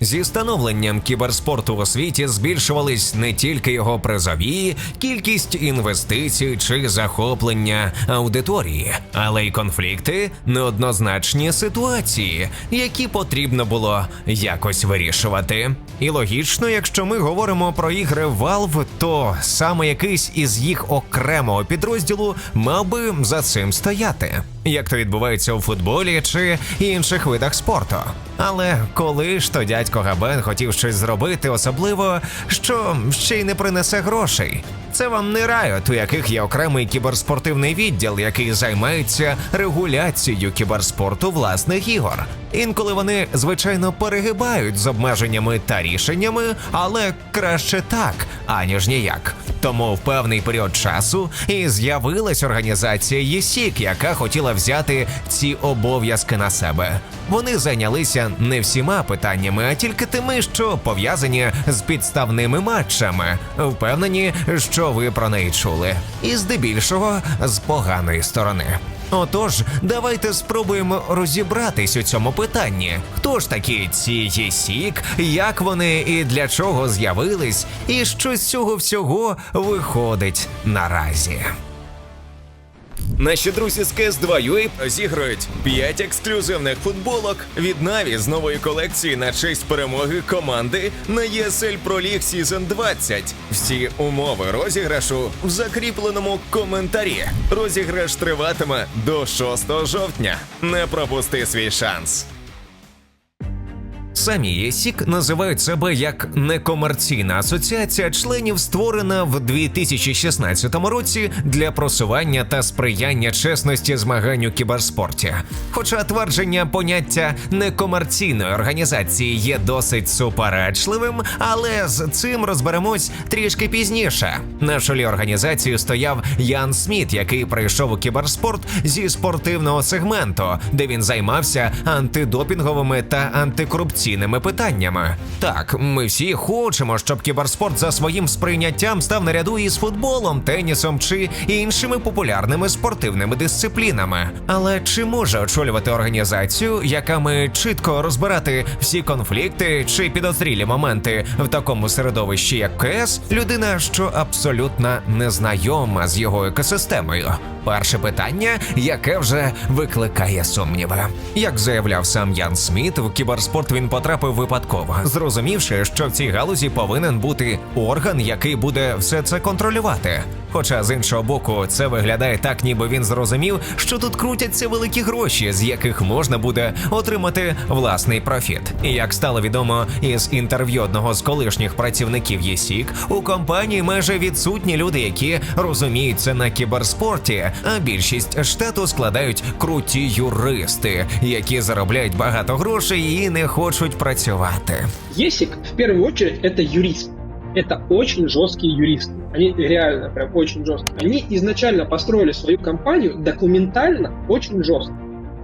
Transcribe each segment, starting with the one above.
Зі становленням кіберспорту у світі збільшувались не тільки його призові, кількість інвестицій чи захоплення аудиторії, але й конфлікти, неоднозначні ситуації, які потрібно було якось вирішувати. І логічно, якщо ми говоримо про ігри Valve, то саме якийсь із їх окремого підрозділу мав би за цим стояти, як то відбувається у футболі чи інших видах спорту. Але коли ж то дядько Габен хотів щось зробити, особливо що ще й не принесе грошей. Це вам не Riot, у яких є окремий кіберспортивний відділ, який займається регуляцією кіберспорту власних ігор. Інколи вони звичайно перегибають з обмеженнями та рішеннями, але краще так, аніж ніяк. Тому в певний період часу і з'явилась організація ЄСІК, яка хотіла взяти ці обов'язки на себе. Вони зайнялися не всіма питаннями, а тільки тими, що пов'язані з підставними матчами. Впевнені, що ви про неї чули, і здебільшого з поганої сторони. Отож, давайте спробуємо розібратись у цьому питанні. Хто ж такі ці ЄСІК, як вони і для чого з'явились, і що з цього всього виходить наразі. Наші друзі з CS2 розіграють 5 ексклюзивних футболок від Наві з нової колекції на честь перемоги команди на ESL Pro League Season 20. Всі умови розіграшу в закріпленому коментарі. Розіграш триватиме до 6 жовтня. Не пропусти свій шанс. Самі ЄСІК називають себе як некомерційна асоціація членів, створена в 2016 році для просування та сприяння чесності змагань у кіберспорті. Хоча твердження поняття некомерційної організації є досить суперечливим, але з цим розберемось трішки пізніше. На чолі організації стояв Ян Сміт, який прийшов у кіберспорт зі спортивного сегменту, де він займався антидопінговими та антикорупційними питаннями. Так, ми всі хочемо, щоб кіберспорт за своїм сприйняттям став на ряду із футболом, тенісом чи іншими популярними спортивними дисциплінами. Але чи може очолювати організацію, яка ми чітко розбирати всі конфлікти чи підозрілі моменти в такому середовищі, як КС, людина, що абсолютно не знайома з його екосистемою? Перше питання, яке вже викликає сумніви. Як заявляв сам Ян Сміт, в кіберспорт він потрапив випадково, зрозумівши, що в цій галузі повинен бути орган, який буде все це контролювати. Хоча з іншого боку, це виглядає так, ніби він зрозумів, що тут крутяться великі гроші, з яких можна буде отримати власний профіт. І як стало відомо із інтерв'ю одного з колишніх працівників ЄСІК, у компанії майже відсутні люди, які розуміються на кіберспорті, а більшість штату складають круті юристи, які заробляють багато грошей і не хочуть працювати. ЕСИК в первую очередь это юрист. Это очень жесткие юристы. Они реально прям очень жесткие. Они изначально построили свою компанию документально очень жестко.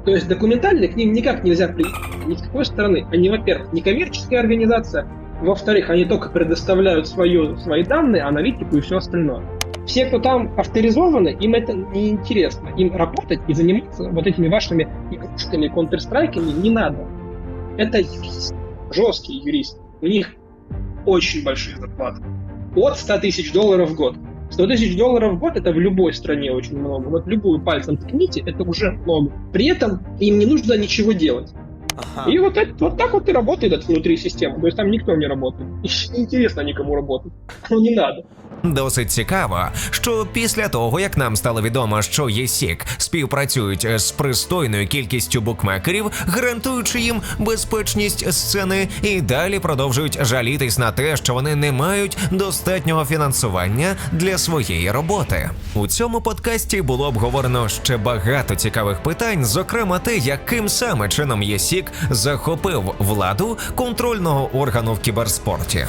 То есть документально к ним никак нельзя прийти ни с какой стороны. Они, во-первых, не коммерческая организация, во-вторых, они только предоставляют свое, свои данные, аналитику и все остальное. Все, кто там авторизованы, им это не интересно. Им работать и заниматься вот этими вашими игрушками, контрстрайками не надо. Это юристы, жесткие юристы. У них очень большие зарплаты. От 100 тысяч долларов в год. 100 тысяч долларов в год это в любой стране очень много. Вот любую пальцем ткните, это уже много. При этом им не нужно ничего делать. И вот, это, вот так вот и работает это внутри системы. То есть там никто не работает. И неинтересно никому работать. Ну не надо. Досить цікаво, що після того, як нам стало відомо, що ЄСІК співпрацюють з пристойною кількістю букмекерів, гарантуючи їм безпечність сцени, і далі продовжують жалітись на те, що вони не мають достатнього фінансування для своєї роботи. У цьому подкасті було обговорено ще багато цікавих питань, зокрема те, яким саме чином ЄСІК захопив владу контрольного органу в кіберспорті.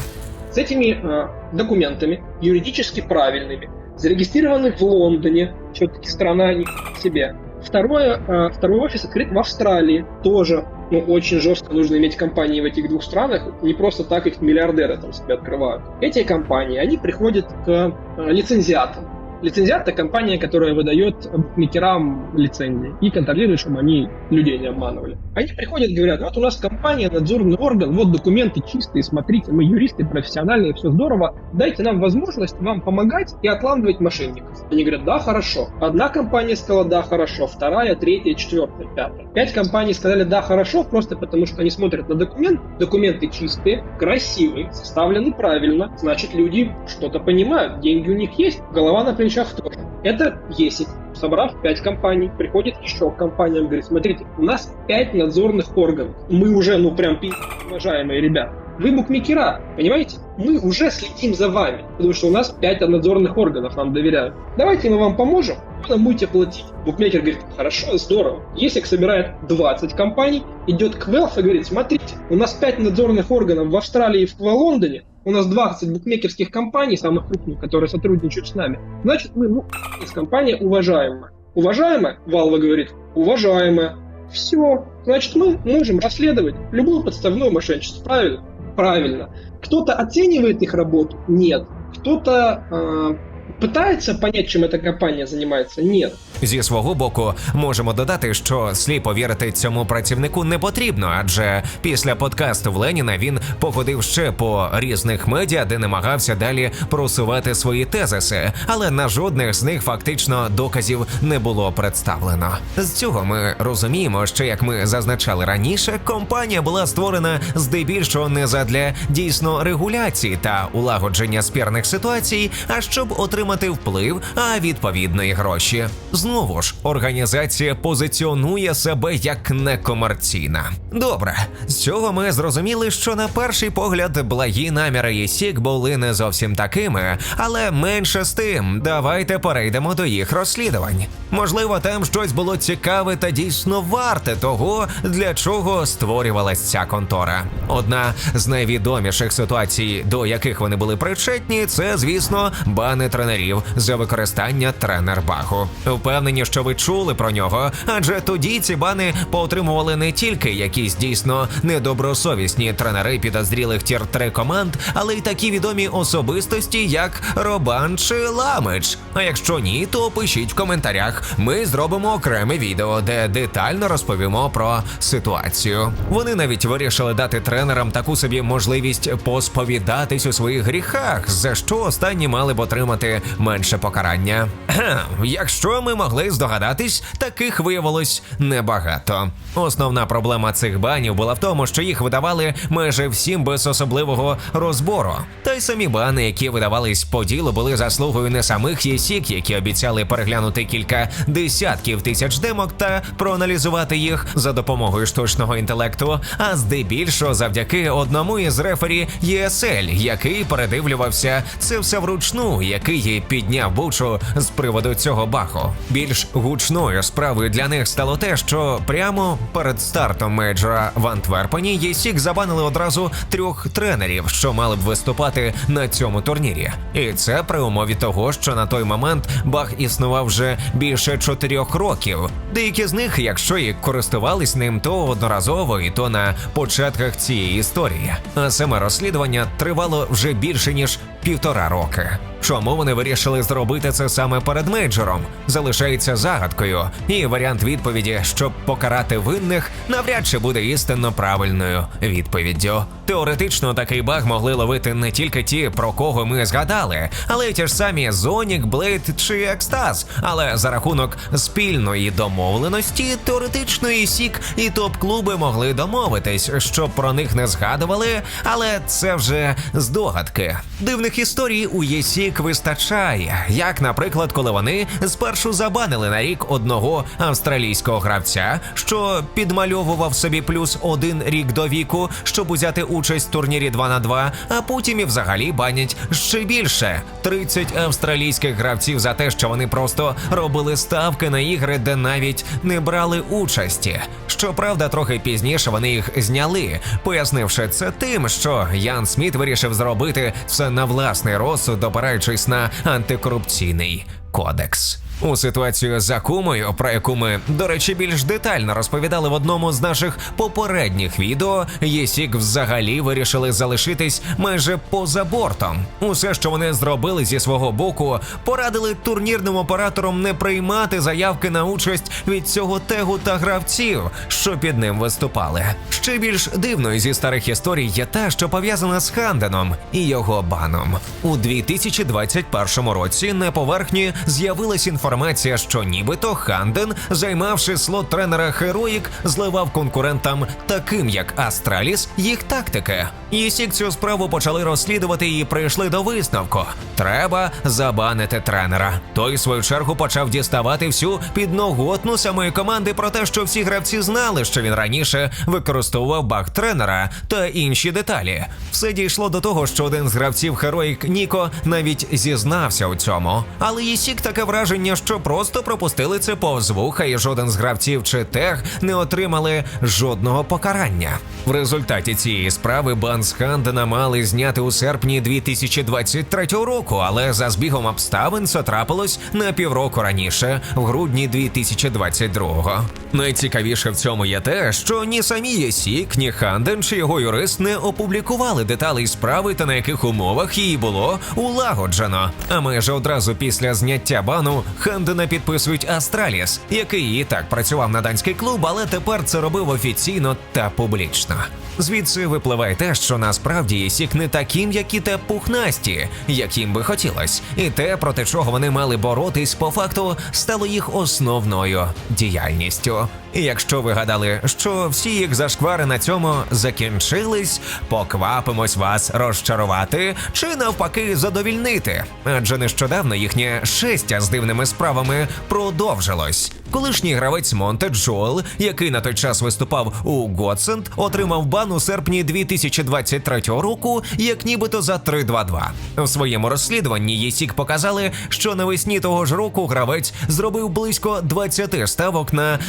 С этими э, документами, юридически правильными, зарегистрированы в Лондоне, все-таки страна не себе. Второе, э, второй офис открыт в Австралии, тоже ну, очень жестко нужно иметь компании в этих двух странах, не просто так их миллиардеры там себе открывают. Эти компании, они приходят к э, лицензиатам, Лицензиат – это компания, которая выдает букмекерам лицензии и контролирует, чтобы они людей не обманывали. Они приходят и говорят, вот у нас компания, надзорный орган, вот документы чистые, смотрите, мы юристы профессиональные, все здорово, дайте нам возможность вам помогать и отлавливать мошенников. Они говорят, да, хорошо. Одна компания сказала, да, хорошо, вторая, третья, четвертая, пятая. Пять компаний сказали, да, хорошо, просто потому что они смотрят на документ, документы чистые, красивые, составлены правильно, значит, люди что-то понимают, деньги у них есть, голова на плечах тоже. Это ЕСИК. Собрав пять компаний, приходит еще к компаниям, говорит, смотрите, у нас пять надзорных органов. Мы уже, ну, прям пи***, уважаемые ребята. Вы букмекера, понимаете? Мы уже следим за вами, потому что у нас пять надзорных органов нам доверяют. Давайте мы вам поможем, вы нам будете платить. Букмекер говорит, хорошо, здорово. Если собирает 20 компаний, идет к Велф и говорит, смотрите, у нас 5 надзорных органов в Австралии и в Лондоне, у нас 20 букмекерских компаний, самых крупных, которые сотрудничают с нами. Значит, мы, ну, компания уважаемая. Уважаемая? Валва говорит, уважаемая. Все. Значит, мы можем расследовать любое подставное мошенничество. Правильно? Правильно. Кто-то оценивает их работу? Нет. Кто-то э, пытается понять, чим эта компанія займається? Ні. Зі свого боку, можемо додати, що сліпо вірити цьому працівнику не потрібно, адже після подкасту в Леніна він походив ще по різних медіа, де намагався далі просувати свої тезиси, але на жодних з них фактично доказів не було представлено. З цього ми розуміємо, що як ми зазначали раніше, компанія була створена здебільшого не задля дійсно регуляції та улагодження спірних ситуацій, а щоб отримати вплив, а відповідно і гроші. Знову ж, організація позиціонує себе як некомерційна. Добре, з цього ми зрозуміли, що на перший погляд благі наміри ЄСІК були не зовсім такими, але менше з тим, давайте перейдемо до їх розслідувань. Можливо, там щось було цікаве та дійсно варте того, для чого створювалась ця контора. Одна з найвідоміших ситуацій, до яких вони були причетні, це, звісно, бани тренерів за використання тренер-багу. Впевнені, що ви чули про нього, адже тоді ці бани поотримували не тільки якісь дійсно недобросовісні тренери підозрілих тір 3 команд, але й такі відомі особистості, як Робан чи Ламич. А якщо ні, то пишіть в коментарях. Ми зробимо окреме відео, де детально розповімо про ситуацію. Вони навіть вирішили дати тренерам таку собі можливість посповідатись у своїх гріхах, за що останні мали б отримати менше покарання. Якщо ми могли здогадатись, таких виявилось небагато. Основна проблема цих банів була в тому, що їх видавали майже всім без особливого розбору. Та й самі бани, які видавались по ділу, були заслугою не самих єсік, які обіцяли переглянути кілька десятків тисяч демок та проаналізувати їх за допомогою штучного інтелекту, а здебільшого завдяки одному із рефері ЄСЛ, який передивлювався це все вручну, який підняв бучу з приводу цього баху. Більш гучною справою для них стало те, що прямо перед стартом мейджора в Антверпені ЄСІК забанили одразу трьох тренерів, що мали б виступати на цьому турнірі. І це при умові того, що на той момент баг існував вже більше чотирьох років. Деякі з них, якщо і користувались ним, то одноразово, і то на початках цієї історії. А саме розслідування тривало вже більше ніж півтора роки. Чому вони вирішили зробити це саме перед мейджором? Залишається загадкою, і варіант відповіді, щоб покарати винних, навряд чи буде істинно правильною відповіддю. Теоретично такий баг могли ловити не тільки ті, про кого ми згадали, але й ті ж самі Зонік, Блейд чи Екстаз. Але за рахунок спільної домовленості, теоретичної сік і топ-клуби могли домовитись, щоб про них не згадували, але це вже здогадки. Дивних історій у ЄСІК вистачає, як, наприклад, коли вони спершу забанили на рік одного австралійського гравця, що підмальовував собі плюс один рік до віку, щоб узяти участь в турнірі 2 на 2 а потім і взагалі банять ще більше 30 австралійських гравців за те, що вони просто робили ставки на ігри, де навіть не брали участі. Щоправда, трохи пізніше вони їх зняли, пояснивши це тим, що Ян Сміт вирішив зробити все на власний розсуд, опираючись на антикорупційний кодекс. У ситуацію з Акумою, про яку ми, до речі, більш детально розповідали в одному з наших попередніх відео, Єсік взагалі вирішили залишитись майже поза бортом. Усе, що вони зробили зі свого боку, порадили турнірним операторам не приймати заявки на участь від цього тегу та гравців, що під ним виступали. Ще більш дивною зі старих історій є та, що пов'язана з Ханденом і його баном. У 2021 році на поверхні з'явилась інформація, що нібито Ханден, займавши слот тренера Heroic, зливав конкурентам, таким як Астраліс, їх тактики. Єсік цю справу почали розслідувати і прийшли до висновку: треба забанити тренера. Той, в свою чергу, почав діставати всю підноготну самої команди про те, що всі гравці знали, що він раніше використовував баг тренера та інші деталі. Все дійшло до того, що один з гравців Heroic Ніко навіть зізнався у цьому. Але Єсік таке враження, що просто пропустили це повз вуха, і жоден з гравців чи тег не отримали жодного покарання. В результаті цієї справи бан з Хандена мали зняти у серпні 2023 року, але за збігом обставин це трапилось на півроку раніше, в грудні 2022-го. Найцікавіше в цьому є те, що ні самі Єсік, ні Ханден чи його юрист не опублікували деталей справи та на яких умовах її було улагоджено. А майже одразу після зняття бану Хандена підписують Астраліс, який і так працював на данський клуб, але тепер це робив офіційно та публічно. Звідси випливає те, що насправді Єсік не таким, які те пухнасті, яким би хотілось, і те, проти чого вони мали боротись, по факту стало їх основною діяльністю. І якщо ви гадали, що всі їх зашквари на цьому закінчились, поквапимось вас розчарувати чи навпаки задовільнити. Адже нещодавно їхнє шестя з дивними справами продовжилось. Колишній гравець Монте Джоел, який на той час виступав у Гоцент, отримав бан у серпні 2023 року, як нібито за 3-2-2. В своєму розслідуванні ЄСІК показали, що навесні того ж року гравець зробив близько 20 ставок на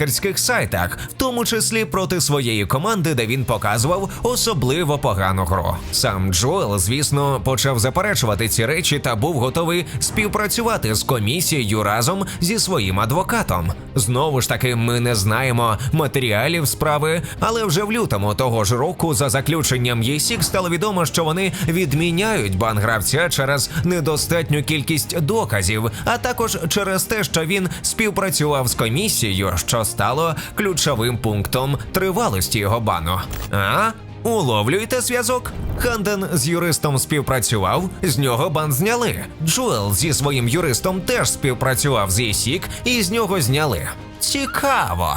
букмекерських сайтах, в тому числі проти своєї команди, де він показував особливо погану гру. Сам Джоел, звісно, почав заперечувати ці речі та був готовий співпрацювати з комісією разом зі своїм адвокатом. Знову ж таки, ми не знаємо матеріалів справи, але вже в лютому того ж року, за заключенням ЄСІК, стало відомо, що вони відміняють бан гравця через недостатню кількість доказів, а також через те, що він співпрацював з комісією, що стало ключовим пунктом тривалості його бану. А? Уловлюєте зв'язок? Ханден з юристом співпрацював, з нього бан зняли. Джуел зі своїм юристом теж співпрацював з ЄСІК і з нього зняли. Цікаво.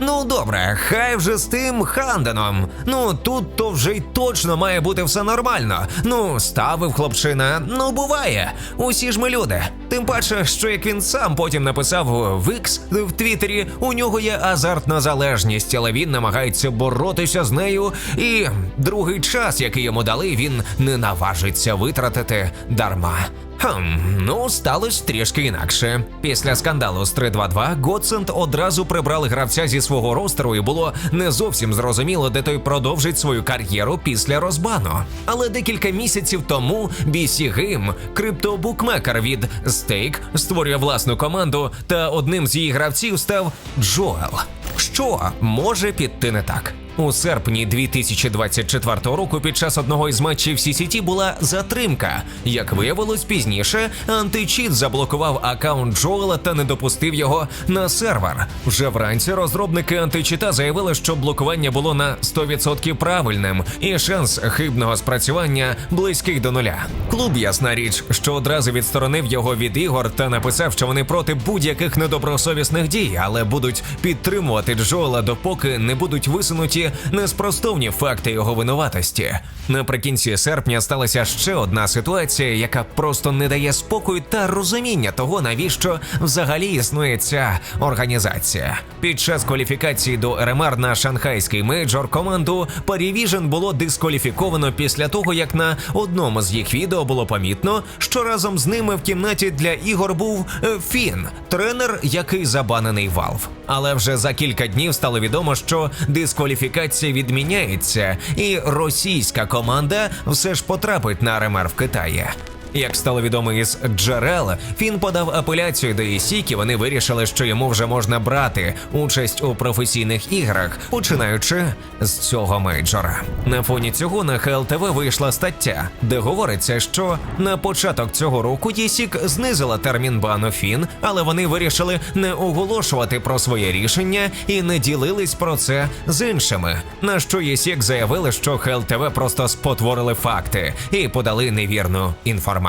Ну добре, хай вже з тим Ханденом. Ну тут то вже й точно має бути все нормально. Ну, ставив хлопчина, ну буває. Усі ж ми люди. Тим паче, що як він сам потім написав в X в Твіттері, у нього є азартна залежність, але він намагається боротися з нею. І другий час, який йому дали, він не наважиться витратити дарма. Хм, ну сталося трішки інакше. Після скандалу з 3-2-2 Гоцент одразу прибрали гравця зі свого ростеру, і було не зовсім зрозуміло, де той продовжить свою кар'єру після розбану. Але декілька місяців тому BC Game, криптобукмекер від Stake, створює власну команду, та одним з її гравців став Джоел. Що може піти не так? У серпні 2024 року під час одного із матчів CCT була затримка. Як виявилось пізніше, античіт заблокував аккаунт Джоела та не допустив його на сервер. Вже вранці розробники античіта заявили, що блокування було на 100% правильним, і шанс хибного спрацювання близький до нуля. Клуб, ясна річ, що одразу відсторонив його від ігор та написав, що вони проти будь-яких недобросовісних дій, але будуть підтримувати Джоела, допоки не будуть висунуті неспростовні факти його винуватості. Наприкінці серпня сталася ще одна ситуація, яка просто не дає спокою та розуміння того, навіщо взагалі існує ця організація. Під час кваліфікації до РМР на шанхайський мейджор команду Parivision було дискваліфіковано після того, як на одному з їх відео було помітно, що разом з ними в кімнаті для ігор був е, Фін, тренер, який забанений Valve. Але вже за кілька днів стало відомо, що дискваліфікація відміняється, і російська команда все ж потрапить на РМР в Китаї. Як стало відомо із джерел, Фін подав апеляцію до ЄСІК і вони вирішили, що йому вже можна брати участь у професійних іграх, починаючи з цього мейджора. На фоні цього на ХЛТВ вийшла стаття, де говориться, що на початок цього року ЄСІК знизила термін бану Фін, але вони вирішили не оголошувати про своє рішення і не ділились про це з іншими. На що ЄСІК заявили, що ХЛТВ просто спотворили факти і подали невірну інформацію.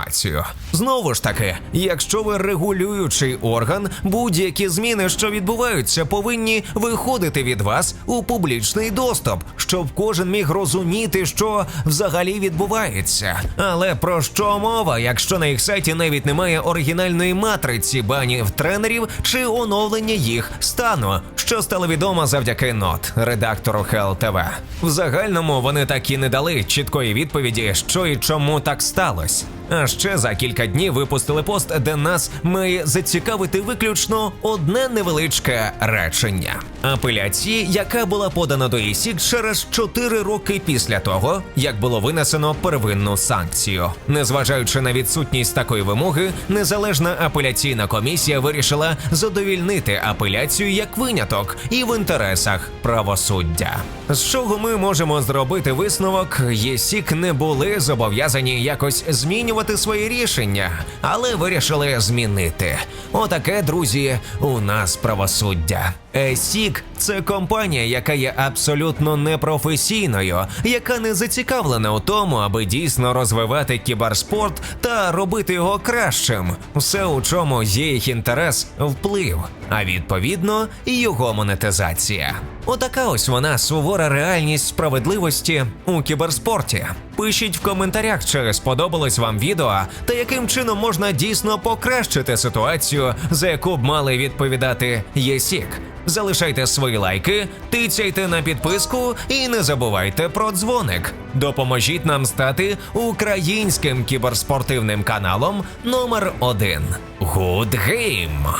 Знову ж таки, якщо ви регулюючий орган, будь-які зміни, що відбуваються, повинні виходити від вас у публічний доступ, щоб кожен міг розуміти, що взагалі відбувається. Але про що мова, якщо на їх сайті навіть немає оригінальної матриці банів тренерів чи оновлення їх стану, що стало відомо завдяки нот редактору ХЛТВ. В загальному вони так і не дали чіткої відповіді, що і чому так сталося. А ще за кілька днів випустили пост, де нас має зацікавити виключно одне невеличке речення. Апеляції, яка була подана до ІСІК через 4 роки після того, як було винесено первинну санкцію. Незважаючи на відсутність такої вимоги, незалежна апеляційна комісія вирішила задовільнити апеляцію як виняток і в інтересах правосуддя. З чого ми можемо зробити висновок, ЄСІК не були зобов'язані якось змінювати свої рішення, але вирішили змінити. Отаке, друзі, у нас правосуддя. ЕСІК це компанія, яка є абсолютно непрофесійною, яка не зацікавлена у тому, аби дійсно розвивати кіберспорт та робити його кращим. Все, у чому є їх інтерес, вплив, а відповідно і його монетизація. Отака ось вона сувора реальність справедливості у кіберспорті. Пишіть в коментарях, чи сподобалось вам відео та яким чином можна дійсно покращити ситуацію, за яку б мали відповідати ЄСІК. Залишайте свої лайки, тицяйте на підписку і не забувайте про дзвоник. Допоможіть нам стати українським кіберспортивним каналом номер 1 Good Game!